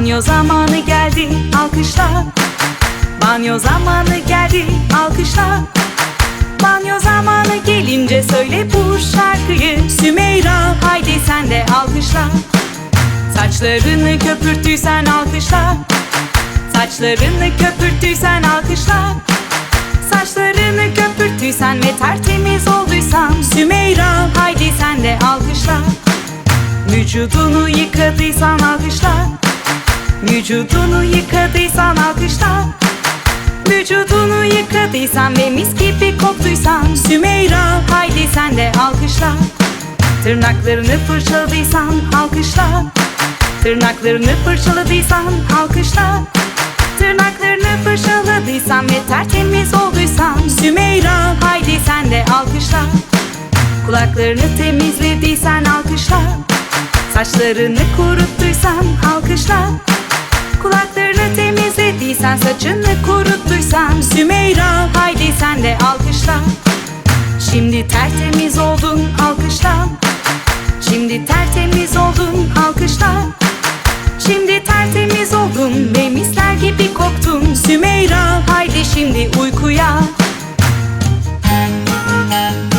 Banyo zamanı geldi alkışla. Banyo zamanı geldi alkışla. Banyo zamanı gelince söyle bu şarkıyı. Sümeyra haydi sen de alkışla. Saçlarını köpürttüysen alkışla. Saçlarını köpürttüysen alkışla. Saçlarını köpürttüysen ve tertemiz olduysan. Sümeyra haydi sen de alkışla. Vücudunu yıkadıysan alkışla Vücudunu yıkadıysan alkışla. Vücudunu yıkadıysan ve mis gibi koktuysan. Sümeyra haydi sen de alkışla. Tırnaklarını fırçaladıysan alkışla. Tırnaklarını fırçaladıysan alkışla. Tırnaklarını fırçaladıysan ve tertemiz olduysan. Sümeyra haydi sen de alkışla. Kulaklarını temizlediysen alkışla. Saçlarını kuruttuysan alkışla Saçını kuruttuysan Sümeyra Haydi sen de alkışla. Şimdi tertemiz oldun alkışla. Şimdi tertemiz oldun alkışla. Şimdi tertemiz oldun ve misler gibi koktun. Sümeyra Haydi şimdi uykuya. Müzik